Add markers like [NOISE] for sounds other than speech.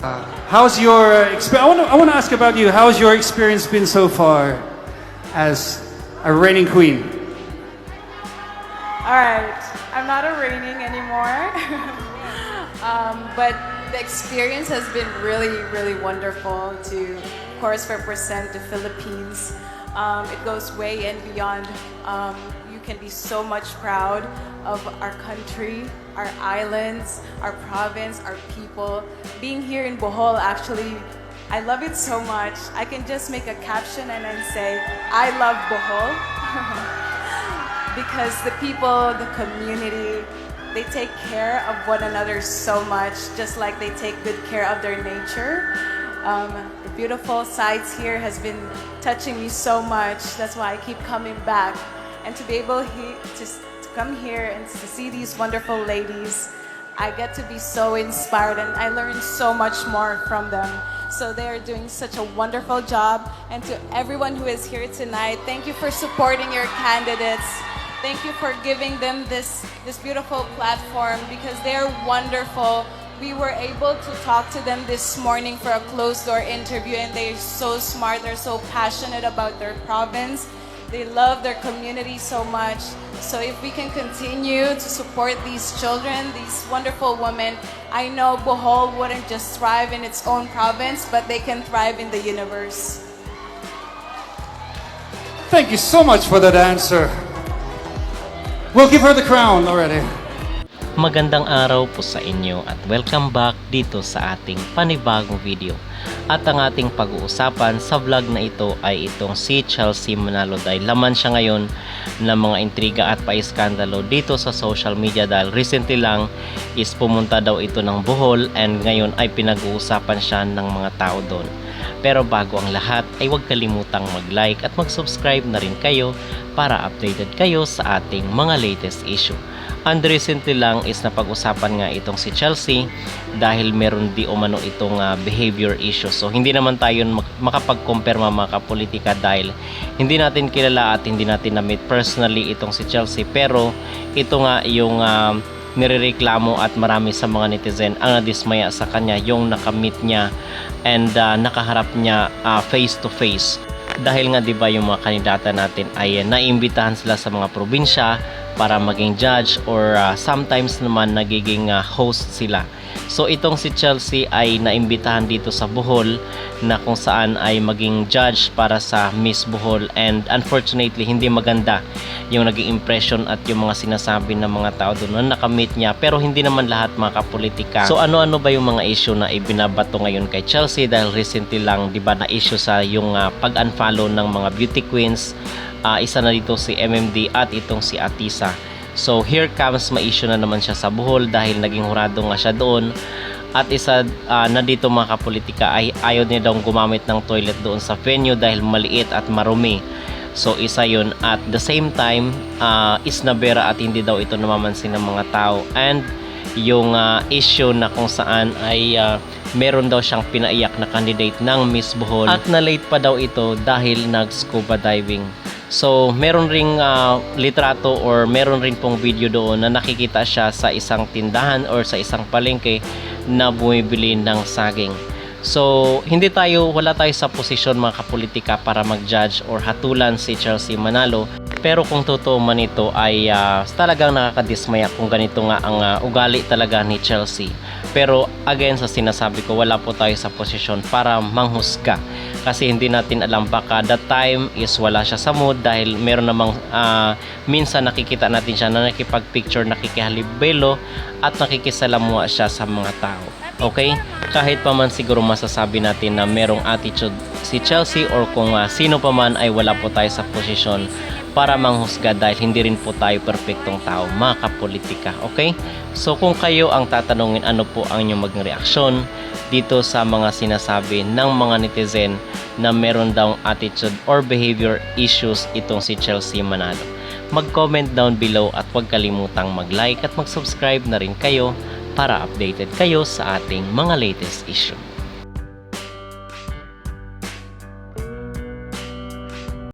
How's your experience? I want to ask about you. How's your experience been so far as a reigning queen? All right, I'm not a reigning anymore, [LAUGHS] um, but the experience has been really, really wonderful to, of course, represent the Philippines. Um, it goes way and beyond. Um, can be so much proud of our country, our islands, our province, our people. Being here in Bohol, actually, I love it so much. I can just make a caption and then say, I love Bohol. [LAUGHS] because the people, the community, they take care of one another so much, just like they take good care of their nature. Um, the beautiful sights here has been touching me so much. That's why I keep coming back, and to be able he, to, to come here and to see these wonderful ladies, I get to be so inspired, and I learn so much more from them. So they are doing such a wonderful job. And to everyone who is here tonight, thank you for supporting your candidates. Thank you for giving them this, this beautiful platform because they're wonderful. We were able to talk to them this morning for a closed door interview, and they're so smart, they're so passionate about their province. They love their community so much. So, if we can continue to support these children, these wonderful women, I know Bohol wouldn't just thrive in its own province, but they can thrive in the universe. Thank you so much for that answer. We'll give her the crown already. Magandang araw po sa inyo at welcome back dito sa ating panibagong video. At ang ating pag-uusapan sa vlog na ito ay itong si Chelsea Manalo dahil laman siya ngayon ng mga intriga at paiskandalo dito sa social media dahil recently lang is pumunta daw ito ng Bohol and ngayon ay pinag-uusapan siya ng mga tao doon. Pero bago ang lahat ay huwag kalimutang mag-like at mag-subscribe na rin kayo para updated kayo sa ating mga latest issue. And recently lang is napag-usapan nga itong si Chelsea dahil meron di umano itong ah, behavior issue. So hindi naman tayo makapag-compare mga kapolitika dahil hindi natin kilala at hindi natin na-meet personally itong si Chelsea. Pero ito nga yung ah, nirereklamo at marami sa mga netizen ang nadismaya sa kanya yung nakamit niya and ah, nakaharap niya ah, face to face dahil nga 'di ba yung mga kandidata natin ay uh, naimbitahan sila sa mga probinsya para maging judge or ah, sometimes naman nagiging ah, host sila. So itong si Chelsea ay naimbitahan dito sa Bohol na kung saan ay maging judge para sa Miss Bohol and unfortunately hindi maganda yung naging impression at yung mga sinasabi ng mga tao doon na nakamit niya pero hindi naman lahat mga kapolitika. So ano-ano ba yung mga issue na ibinabato ngayon kay Chelsea dahil recently lang 'di ba na issue sa yung ah, pag-unfollow ng mga beauty queens Ah, isa na dito si MMD at itong si Atisa. So here comes ma-issue na naman siya sa Bohol dahil naging hurado nga siya doon. At isa ah, na dito mga kapolitika ay ayaw niya daw gumamit ng toilet doon sa venue dahil maliit at marumi. So isa yun at the same time ah, is nabera at hindi daw ito namamansin ng mga tao and yung ah, issue na kung saan ay ah, meron daw siyang pinaiyak na candidate ng Miss Bohol at na-late pa daw ito dahil nag-scuba diving. So, meron ring ah, litrato or meron rin pong video doon na nakikita siya sa isang tindahan or sa isang palengke na bumibili ng saging. So, hindi tayo, wala tayo sa posisyon mga kapolitika para mag-judge or hatulan si Chelsea Manalo. Pero kung totoo man ito ay ah, talagang nakakadismaya kung ganito nga ang ah, ugali talaga ni Chelsea. Pero again sa sinasabi ko, wala po tayo sa posisyon para manghusga. Kasi hindi natin alam baka that time is wala siya sa mood dahil meron namang ah, minsan nakikita natin siya na nakipag-picture, nakikihalibelo at nakikisalamuha siya sa mga tao. Okay? Kahit pa man siguro masasabi natin na merong attitude si Chelsea or kung ah, sino pa man ay wala po tayo sa posisyon para manghusga dahil hindi rin po tayo perfectong tao, mga kapolitika. Okay? So kung kayo ang tatanungin ano po ang inyong maging reaksyon dito sa mga sinasabi ng mga netizen na meron daw attitude or behavior issues itong si Chelsea Manalo. Mag-comment down below at huwag kalimutang mag-like at mag-subscribe na rin kayo para updated kayo sa ating mga latest issue.